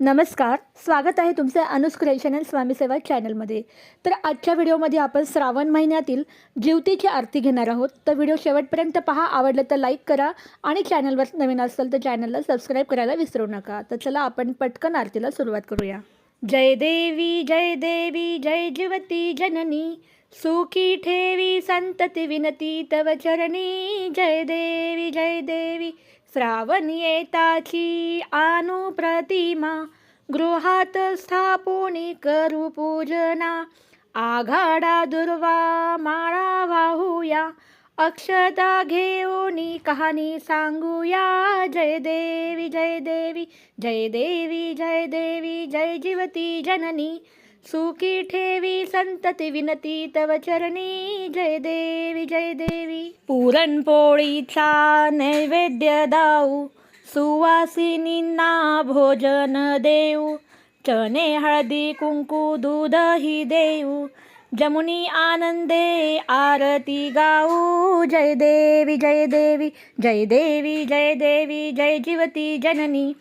नमस्कार स्वागत आहे तुमचे अनुस क्रिएशन अँड स्वामीसेवा चॅनलमध्ये. तर आजच्या व्हिडिओमध्ये आपण श्रावण महिन्यातील जीवतीची आरती घेणार आहोत. तर व्हिडिओ शेवटपर्यंत पहा आवडलं तर लाईक करा आणि चॅनलवर नवीन असेल तर चॅनलला सबस्क्राईब करायला विसरू नका. तर चला आपण पटकन आरतीला सुरुवात करूया. जय देवी जय देवी जय जीवती जननी. सुखी ठेवी संतती विनती तव चरणी. जय देवी श्रावण येताची आनु प्रतिमा गृहात स्थापनी करू पूजना आघाडा दुर्वा माळा वाहूया अक्षता घेऊनी कहाणी सांगूया. जय देवी जय देवी जय देवी जय देवी जय जीवती जननी. सुखी ठेवी संतती विनती तव चरणी जय देवी जय देवी. पुरणपोळीचा नैवेद्य दाऊ सुवासिनींना भोजन देऊ. चणे हळदी कुंकू दूधही देऊ. जमुनी आनंदे आरती गाऊ. जय देवी जय देवी जय देवी जय देवी जय जीवती जननी.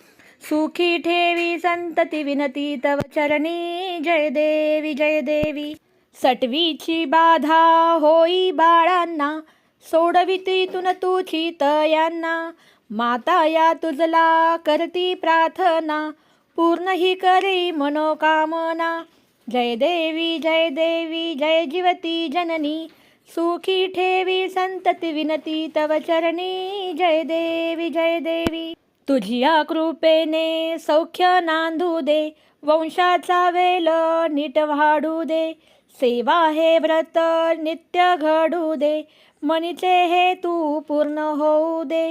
सुखी ठेवी संतती विनती तव चरणी जय देवी जय देवी. सटवीची बाधा होई बाळांना सोडवितीतून तुझी तयांना. माता या तुझला करती प्रार्थना पूर्ण ही करी मनोकामना. जय देवी जय देवी जय जीवती जननी सुखी ठेवी संतती विनती तव चरणी जय देवी जय देवी. तुझिया कृपेने सौख्य नांदू दे वंशाचा वेल नीट वाढू दे सेवा हे व्रत नित्य घडू दे मनीचे हे तू पूर्ण होऊ दे.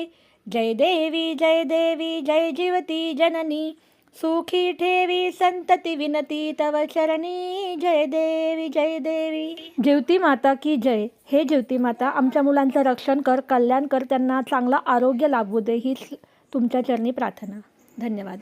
जय देवी जय देवी जय जीवती जननी सुखी ठेवी संतती विनती तव चरणी. जय देवी जय देवी. जीवती माता की जय. हे जीवती माता आमच्या मुलांचं रक्षण कर कल्याण कर त्यांना चांगलं आरोग्य लाभू दे. हीच तुमच्या चरणी प्रार्थना. धन्यवाद.